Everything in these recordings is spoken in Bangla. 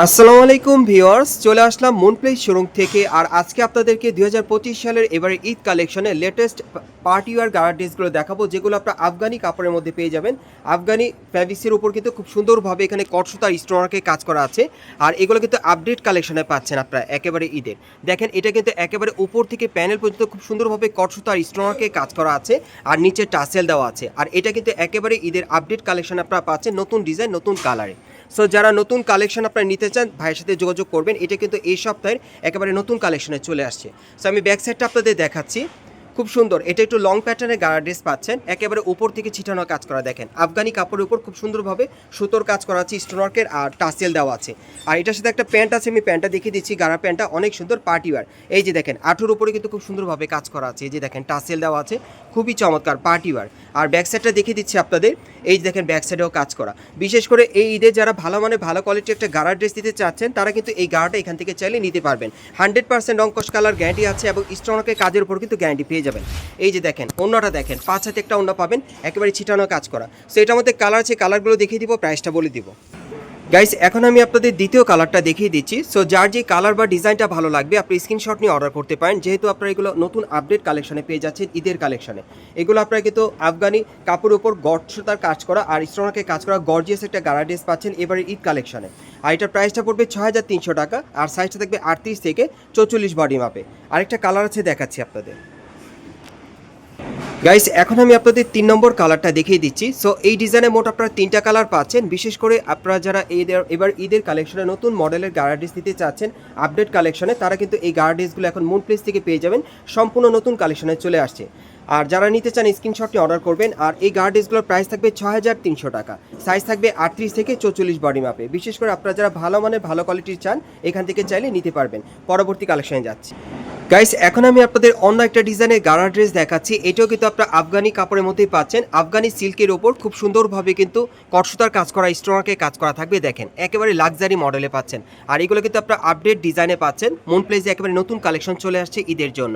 আসসালামু আলাইকুম ভিউয়ার্স, চলে আসলাম মুনপ্লেস শোরুম থেকে। আর আজকে আপনাদেরকে দু হাজার পঁচিশ সালের এবারে ঈদ কালেকশনের লেটেস্ট পার্টি ওয়ার গার্ড ড্রেসগুলো দেখাবো, যেগুলো আপনার আফগানি কাপড়ের মধ্যে পেয়ে যাবেন। আফগানি ফ্যাব্রিক্সের উপর কিন্তু খুব সুন্দরভাবে এখানে কটসুতার স্টোনারকে কাজ করা আছে। আর এগুলো কিন্তু আপডেট কালেকশনে পাচ্ছেন আপনারা, একেবারে ঈদের। দেখেন, এটা কিন্তু একেবারে উপর থেকে প্যানেল পর্যন্ত খুব সুন্দরভাবে কটসুতার স্টোনারকে কাজ করা আছে, আর নিচে টাসেল দেওয়া আছে। আর এটা কিন্তু একেবারে ঈদের আপডেট কালেকশন আপনারা পাচ্ছেন নতুন ডিজাইন নতুন কালারে সো যারা নতুন কালেকশন আপনারা নিতে চান, ভাইয়ের সাথে যোগাযোগ করবেন। এটা কিন্তু এই সপ্তাহের একেবারে নতুন কালেকশনে চলে আসছে। সো আমি ব্যাক সাইডটা আপনাদের দেখাচ্ছি। খুব সুন্দর। এটা একটু লং প্যাটার্নের গাড়া ড্রেস পাচ্ছেন। একেবারে উপর থেকে ছিটানো কাজ করা দেখেন। আফগানি কাপড়ের উপর খুব সুন্দরভাবে সুতোর কাজ করা আছে স্টোনওয়ার্কের আর টাসেল দেওয়া আছে। আর এটার সাথে একটা প্যান্ট আছে, আমি প্যান্টটা দেখিয়ে দিচ্ছি। গাড়া প্যান্টটা অনেক সুন্দর পার্টি ওয়ার এই যে দেখেন, আঠুর উপরে কিন্তু খুব সুন্দরভাবে কাজ করা আছে। এই যে দেখেন টাসেল দেওয়া আছে। খুবই চমৎকার পার্টি ওয়ার আর ব্যাক সাইডটা দেখিয়ে দিচ্ছি আপনাদের। এই যে দেখেন ব্যাক সাইডেও কাজ করা। বিশেষ করে এই ঈদে যারা ভালো মানে ভালো কোয়ালিটির একটা গাড়া ড্রেস দিতে চাচ্ছেন, তারা কিন্তু এই গাড়াটা এখান থেকে চাইলে নিতে পারবেন। হান্ড্রেড পার্সেন্ট অঙ্কশ কালার গ্যারান্টি আছে এবং স্টোনকের কাজের উপর কিন্তু গ্যারান্টি পেয়ে যাবেন। এই যে দেখেন অন্যটা দেখেন, পাঁচ হাতে একটা অন্য পাবেন, একেবারে ছিটানো কাজ করা। সো এটার মধ্যে কালার আছে কালারগুলো দেখিয়ে দিব প্রাইসটা বলে দিব। গাইস এখন আমি আপনাদের দ্বিতীয় কালারটা দেখিয়ে দিচ্ছি। সো যার যে কালার বা ডিজাইনটা ভালো লাগবে, আপনি স্ক্রিনশট নিয়ে অর্ডার করতে পারেন। যেহেতু আপনারা এগুলো নতুন আপডেট কালেকশনে পেয়ে যাচ্ছেন, ঈদের কালেকশনে এগুলো আপনারা কিন্তু আফগানি কাপড়ের উপর গটসতার কাজ করা আর স্টোনাকে কাজ করা গর্জিয়াস একটা গাড়া ড্রেস পাচ্ছেন এবারে ঈদ কালেকশনে আর এটার প্রাইসটা পড়বে ছয় হাজার তিনশো টাকা, আর সাইজটা থাকবে আটত্রিশ থেকে চৌচল্লিশ বডি মাপে আরেকটা কালার আছে, দেখাচ্ছি আপনাদের। গাইস এখন আমি আপনাদের তিন নম্বর কালারটা দেখিয়ে দিচ্ছি। সো এই ডিজাইনে মোট আপনারা তিনটা কালার পাচ্ছেন। বিশেষ করে আপনারা যারা এবার ঈদের কালেকশনে নতুন মডেলের গার্ডিস নিতে চাচ্ছেন আপডেট কালেকশনে তারা কিন্তু এই গার্ডিসগুলো এখন মুন প্লেস থেকে পেয়ে যাবেন। সম্পূর্ণ নতুন কালেকশনে চলে আসছে। আর যারা নিতে চান স্ক্রিনশটটি অর্ডার করবেন। আর এই গার্ডিসগুলোর প্রাইস থাকবে ছ হাজার তিনশো টাকা। সাইজ থাকবে আটত্রিশ থেকে চৌচল্লিশ বডি মাপে বিশেষ করে আপনারা যারা ভালো মানের, ভালো কোয়ালিটির চান, এখান থেকে চাইলে নিতে পারবেন। পরবর্তী কালেকশনে যাচ্ছি। গাইস এখন আমি আপনাদের অন্য একটা ডিজাইনের গাড়া ড্রেস দেখাচ্ছি। এটাও কিন্তু আপনারা আফগানি কাপড়ের মধ্যেই পাচ্ছেন। আফগানি সিল্কের ওপর খুব সুন্দরভাবে কিন্তু কটসুতার কাজ করা স্টোনারকে কাজ করা থাকবে, দেখেন। একেবারে লাক্সারি মডেলে পাচ্ছেন। আর এগুলো কিন্তু আপনারা আপডেট ডিজাইনে পাচ্ছেন। মুন প্লেসে একেবারে নতুন কালেকশন চলে আসছে ঈদের জন্য।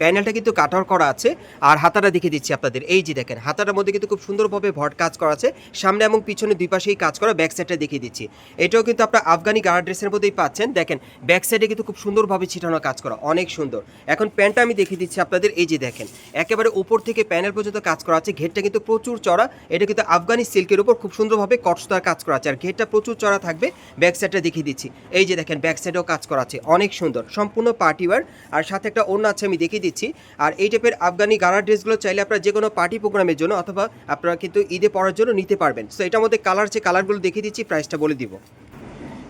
প্যানেলটা কিন্তু কাটার করা আছে আর হাতাটা দেখিয়ে দিচ্ছি আপনাদের। এই যে দেখেন, হাতাটার মধ্যে কিন্তু খুব সুন্দরভাবে ভট কাজ করা আছে। সামনে এবং পিছনে দুই পাশেই কাজ করা ব্যাক সাইডটা দেখিয়ে দিচ্ছি। এটাও কিন্তু আপনার আফগানি গাড়া ড্রেসের মধ্যেই পাচ্ছেন। দেখেন ব্যাক সাইডে কিন্তু খুব সুন্দরভাবে ছিটানো কাজ করা, অনেক সুন্দর। এখন প্যান্টটা আমি দেখিয়ে দিচ্ছি আপনাদের, এই যে দেখেন, একেবারে উপর থেকে প্যানেল পর্যন্ত কাজ করা আছে। ঘেরটা কিন্তু প্রচুর চড়া, এটা কিন্তু আফগানি সিল্কের উপর খুব সুন্দরভাবে কটসতার কাজ করা আছে। আর ঘেরটা প্রচুর চড়া থাকবে ব্যাক সাইডটা দেখিয়ে দিচ্ছি। এই যে দেখেন ব্যাক সাইডেও কাজ করা আছে, অনেক সুন্দর, সম্পূর্ণ পার্টি ওয়ার আর সাথে একটা অন্য আছে, আমি দেখিয়ে দিচ্ছি। আর এই টাইপের আফগানি গানার ড্রেসগুলো চাইলে আপনারা যে কোনো পার্টি প্রোগ্রামের জন্য অথবা আপনারা কিন্তু ঈদে পড়ার জন্য নিতে পারবেন। সো এটার মধ্যে কালার যে কালারগুলো দেখিয়ে দিচ্ছি প্রাইসটা বলে দিব।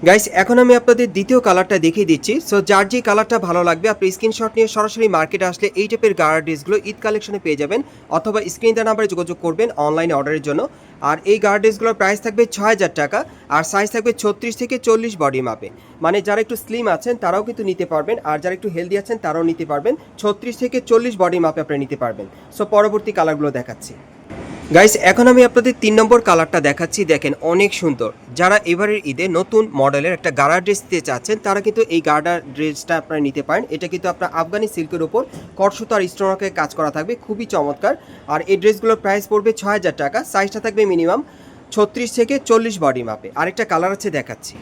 গাইস এখন আমি আপনাদের দ্বিতীয় কালারটা দেখিয়ে দিচ্ছি। সো যার যে কালারটা ভালো লাগবে, আপনি স্ক্রিনশট নিয়ে সরাসরি মার্কেটে আসলে এই টাইপের গাড়া ড্রেসগুলো ঈদ কালেকশনে পেয়ে যাবেন অথবা স্ক্রিন দেওয়া নাম্বারে যোগাযোগ করবেন অনলাইনে অর্ডারের জন্য। আর এই গাড়া ড্রেসগুলোর প্রাইস থাকবে ছ হাজার টাকা, আর সাইজ থাকবে ছত্রিশ থেকে চল্লিশ বডি মাপে মানে যারা একটু স্লিম আছেন, তারাও কিন্তু নিতে পারবেন, আর যারা একটু হেলদি আছেন, তারাও নিতে পারবেন। ছত্রিশ থেকে চল্লিশ বডি মাপে আপনি নিতে পারবেন। সো পরবর্তী কালারগুলো দেখাচ্ছি। গাইস এখন আমি আপনাদের তিন নম্বর কালারটা দেখাচ্ছি। দেখেন, অনেক সুন্দর। যারা এবারের ঈদে নতুন মডেলের একটা গাড়া ড্রেস দিতে চাচ্ছেন, তারা কিন্তু এই গাড়া ড্রেসটা আপনারা নিতে পারেন। এটা কিন্তু আপনার আফগানি সিল্কের উপর কটসুতার স্টোনাকে কাজ করা থাকবে। খুবই চমৎকার। আর এই ড্রেসগুলোর প্রাইস পড়বে ছয় হাজার টাকা। সাইজটা থাকবে মিনিমাম ছত্রিশ থেকে চল্লিশ বডি মাপে আরেকটা কালার আছে, দেখাচ্ছি।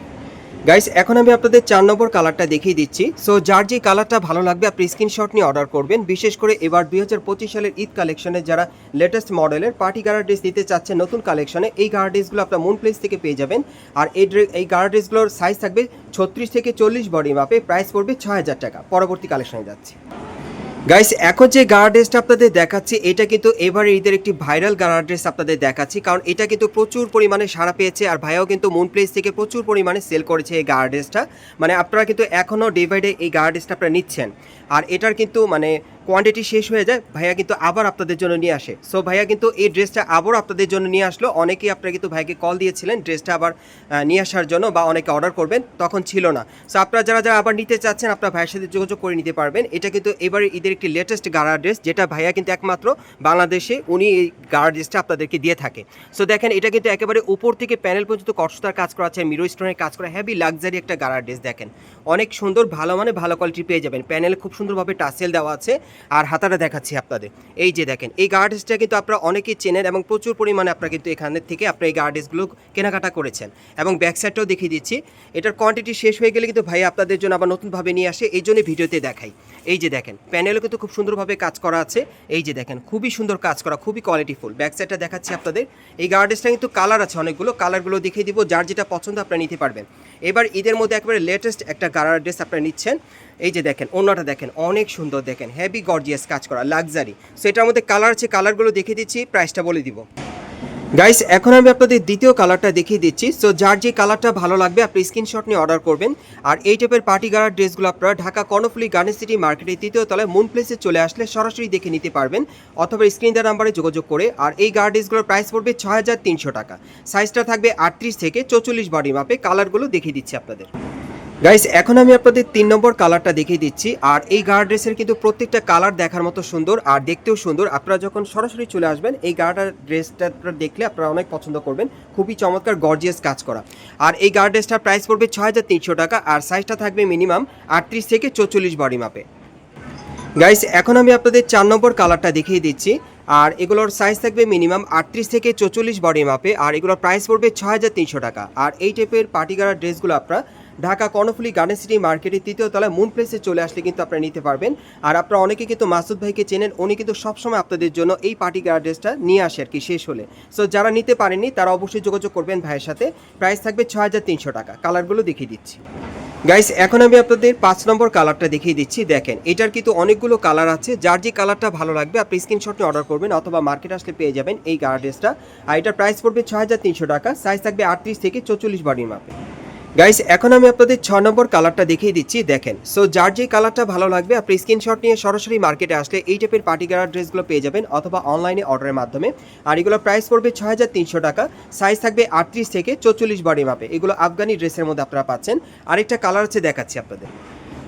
গাইস এখন আমি আপনাদের চার নম্বর কালারটা দেখিয়ে দিচ্ছি। সো যার যে কালারটা ভালো লাগবে, আপনি স্ক্রিনশট নিয়ে অর্ডার করবেন। বিশেষ করে এবার দুই হাজার পঁচিশ সালের ঈদ কালেকশনে যারা লেটেস্ট মডেলের পার্টি গার্ড ড্রেস দিতে চাচ্ছেন নতুন কালেকশনে এই গার্ড ড্রেসগুলো আপনার মুন প্লেস থেকে পেয়ে যাবেন। আর এই এই গার্ড ড্রেসগুলোর সাইজ থাকবে ছত্রিশ থেকে চল্লিশ বডি মাপে প্রাইস পড়বে ছ হাজার টাকা। পরবর্তী কালেকশনে যাচ্ছি। গাইস এখন যে গানার ড্রেসটা আপনাদের দেখাচ্ছি, এটা কিন্তু এবারে ঈদের একটি ভাইরাল গানার ড্রেস আপনাদের দেখাচ্ছি, কারণ এটা কিন্তু প্রচুর পরিমাণে সারা পেয়েছে, আর ভাইয়াও কিন্তু মুন প্লেস থেকে প্রচুর পরিমাণে সেল করেছে এই গানার ড্রেসটা মানে আপনারা কিন্তু এখনও ডে বাই ডে এই গানার ড্রেসটা আপনারা নিচ্ছেন। আর এটার কিন্তু মানে কোয়ান্টিটি শেষ হয়ে যায়, ভাইয়া কিন্তু আবার আপনাদের জন্য নিয়ে আসে। সো ভাইয়া কিন্তু এই ড্রেসটা আবার আপনাদের জন্য নিয়ে আসলো। অনেকেই আপনারা কিন্তু ভাইকে কল দিয়েছিলেন, ড্রেসটা আবার নিয়ে আসার জন্য বা অনেকে অর্ডার করবেন, তখন ছিল না। সো আপনারা যারা যারা আবার নিতে চাচ্ছেন, আপনার ভাইয়ের সাথে যোগাযোগ করে নিতে পারবেন। এটা কিন্তু এবারে ঈদের একটি লেটেস্ট গাড়া ড্রেস, যেটা ভাইয়া কিন্তু একমাত্র বাংলাদেশে উনি এই গাড়া ড্রেসটা আপনাদেরকে দিয়ে থাকে। সো দেখেন, এটা কিন্তু একেবারে উপর থেকে প্যানেল পর্যন্ত কষ্টতার কাজ করা আছে মিরো স্টোনের কাজ করা হ্যাভি লাক্সারি একটা গাড়া ড্রেস দেখেন। অনেক সুন্দর, ভালো মানে ভালো কোয়ালিটি পেয়ে যাবেন। প্যানেলে খুব সুন্দরভাবে টাসেল দেওয়া আছে। আর হাতাটা দেখাচ্ছি আপনাদের। এই যে দেখেন, এই গার্ডেসটা কিন্তু আপনারা অনেকেই চেনেন এবং প্রচুর পরিমাণে আপনারা কিন্তু এখানের থেকে আপনারা এই গার্ডেসগুলো কেনাকাটা করেছেন। এবং ব্যাক সাইডটাও দেখিয়ে দিচ্ছি। এটার কোয়ান্টিটি শেষ হয়ে গেলে কিন্তু ভাই আপনাদের জন্য আবার নতুনভাবে নিয়ে আসে। এই জন্য ভিডিওতে দেখাই। এই যে দেখেন প্যানেলও কিন্তু খুব সুন্দরভাবে কাজ করা আছে। এই যে দেখেন, খুবই সুন্দর কাজ করা, খুবই কোয়ালিটিফুল ব্যাক সাইডটা দেখাচ্ছি আপনাদের। এই গার্ডেসটা কিন্তু কালার আছে অনেকগুলো। কালারগুলো দেখিয়ে দিব, যার যেটা পছন্দ আপনারা নিতে পারবেন। এবার ঈদের মধ্যে একেবারে লেটেস্ট একটা গারার ড্রেস আপনারা নিচ্ছেন। এই যে দেখেন, অন্যটা দেখেন, অনেক সুন্দর দেখেন হেভি গর্জিয়াস কাজ করা লাক্সারি সো এটার মধ্যে কালার আছে কালারগুলো দেখিয়ে দিচ্ছি প্রাইসটা বলে দিব। গাইস এখন আমি আপনাদের দ্বিতীয় কালারটা দেখিয়ে দিচ্ছি। সো যার যে কালারটা ভালো লাগবে, আপনি স্ক্রিনশট নিয়ে অর্ডার করবেন। আর এই টাইপের পার্টি গার্ড ড্রেসগুলো আপনারা ঢাকা কর্ণফুলি গার্ডেন সিটি মার্কেটের তৃতীয় তলায় মুন প্লেসে চলে আসলে সরাসরি দেখে নিতে পারবেন। অথবা স্ক্রিন দেওয়ার নাম্বারে যোগাযোগ করে। আর এই গার্ড ড্রেসগুলোর প্রাইস পড়বে ছয় হাজার তিনশো টাকা। সাইজটা থাকবে আটত্রিশ থেকে চৌচল্লিশ বডি মাপে কালারগুলো দেখিয়ে দিচ্ছি আপনাদের। গাইস এখন আমি আপনাদের তিন নম্বর কালারটা দেখিয়ে দিচ্ছি। আর এই গার্ড ড্রেসের কিন্তু প্রত্যেকটা কালার দেখার মতো সুন্দর, আর দেখতেও সুন্দর। আপনারা যখন সরাসরি চলে আসবেন, এই গার্ড ড্রেসটা দেখলে আপনারা অনেক পছন্দ করবেন। খুবই চমৎকার গর্জিয়াস কাজ করা। আর এই গার্ড ড্রেসটার প্রাইস পড়বে ছয় হাজার তিনশো টাকা, আর সাইজটা থাকবে মিনিমাম আটত্রিশ থেকে চৌচল্লিশ বডি মাপে গাইস এখন আমি আপনাদের চার নম্বর কালারটা দেখিয়ে দিচ্ছি। আর এগুলোর সাইজ থাকবে মিনিমাম আটত্রিশ থেকে চৌচল্লিশ বডি মাপে আর এগুলোর প্রাইস পড়বে ছয় হাজার তিনশো টাকা। আর এই টাইপের পার্টিগার ড্রেসগুলো আপনারা ঢাকা কর্ণফুলি গার্ডেন সিটি মার্কেটের তৃতীয় তলায় মুন প্লেসে চলে আসলে কিন্তু আপনারা নিতে পারবেন। আর আপনারা অনেকে কিন্তু মাসুদ ভাইকে চেনেন, উনি কিন্তু সবসময় আপনাদের জন্য এই পার্টি গার্ড ড্রেসটা নিয়ে আসে আর কি শেষ হলে। সো যারা নিতে পারেননি, তারা অবশ্যই যোগাযোগ করবেন ভাইয়ের সাথে। প্রাইস থাকবে ছ হাজার তিনশো টাকা। কালারগুলো দেখিয়ে দিচ্ছি। গাইস এখন আমি আপনাদের পাঁচ নম্বর কালারটা দেখিয়ে দিচ্ছি, দেখেন। এটার কিন্তু অনেকগুলো কালার আছে। যার যে কালারটা ভালো লাগবে, আপনি স্ক্রিনশট নিয়ে অর্ডার করবেন অথবা মার্কেট আসলে পেয়ে যাবেন এই গার্ড ড্রেসটা আর এটার প্রাইস পড়বে ছ হাজার তিনশো টাকা। সাইজ থাকবে আটত্রিশ থেকে চৌচল্লিশ বডির মাপে গাইস এখন আমি আপনাদের ছ নম্বর কালারটা দেখিয়ে দিচ্ছি, দেখেন। সো যার যে কালারটা ভালো লাগবে, আপনি স্ক্রিনশট নিয়ে সরাসরি মার্কেটে আসলে এই টাইপের পার্টি গার্ড ড্রেসগুলো পেয়ে যাবেন অথবা অনলাইনে অর্ডারের মাধ্যমে। আর এগুলো প্রাইস পড়বে ছয় হাজার তিনশো টাকা সাইজ থাকবে আটত্রিশ থেকে চৌচল্লিশ বডি মাপে এগুলো আফগানি ড্রেসের মধ্যে আপনারা পাচ্ছেন। আরেকটা কালার হচ্ছে দেখাচ্ছি আপনাদের।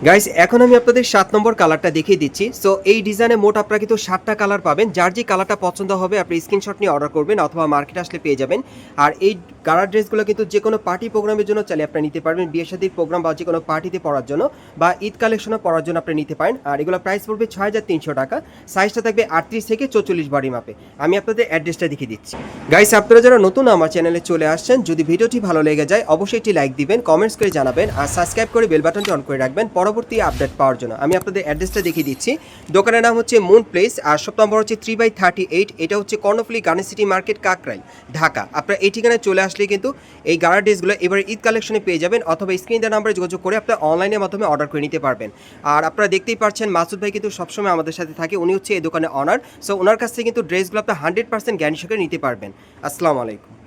গাইস এখন আমি আপনাদের সাত নম্বর কালারটা দেখিয়ে দিচ্ছি। সো এই ডিজাইনে মোট আপনারা কিন্তু সাতটা কালার পাবেন। যার যে কালারটা পছন্দ হবে, আপনি স্ক্রিনশট নিয়ে অর্ডার করবেন অথবা মার্কেট আসলে পেয়ে যাবেন। আর এই কালার ড্রেসগুলো কিন্তু যে কোনো পার্টি প্রোগ্রামের জন্য চাইলে আপনি নিতে পারবেন। বিয়ে শাদীর প্রোগ্রাম বা যে কোনো পার্টিতে পড়ার জন্য বা ঈদ কালেকশনে পড়ার জন্য আপনি নিতে পারেন। আর এগুলো প্রাইস পড়বে ছয় হাজার তিনশো টাকা। সাইজটা থাকবে আটত্রিশ থেকে চৌচল্লিশ বডি মাপে আমি আপনাদের অ্যাড্রেসটা দেখিয়ে দিচ্ছি। গাইস আপনারা যারা নতুন আমার চ্যানেলে চলে আসছেন, যদি ভিডিওটি ভালো লেগে যায়, অবশ্যই একটি লাইক দিবেন কমেন্টস করে জানাবেন, আর সাবস্ক্রাইব করে বেল বাটনটি অন করে রাখবেন। পরবর্তী আপডেট পাওয়ার জন্য। আমি আপনাদের অ্যাড্রেসটা দেখিয়ে দিচ্ছি। দোকানের নাম হচ্ছে মুন প্লেস আর সব নম্বর হচ্ছে থ্রি বাই থার্টি এইট এটা হচ্ছে Karnaphuli garden city market Kakrail Dhaka. আপনারা এই ঠিকানায় চলে আসলে কিন্তু এই গার্ড ড্রেসগুলো এবার ঈদ কালেকশনে পেয়ে যাবেন, অথবা স্ক্রিন দেওয়ার নাম্বারে যোগাযোগ করে আপনারা অনলাইনের মাধ্যমে অর্ডার করে নিতে পারবেন। আর আপনারা দেখতেই পাচ্ছেন, মাসুদ ভাই কিন্তু সবসময় আমাদের সাথে থাকে, উনি হচ্ছে এই দোকানে অনার সো ওনার কাছ থেকে কিন্তু ড্রেসগুলো আপনার হান্ড্রেড পার্সেন্ট জ্ঞান সঙ্গে নিতে পারবেন। আসসালামু আলাইকুম।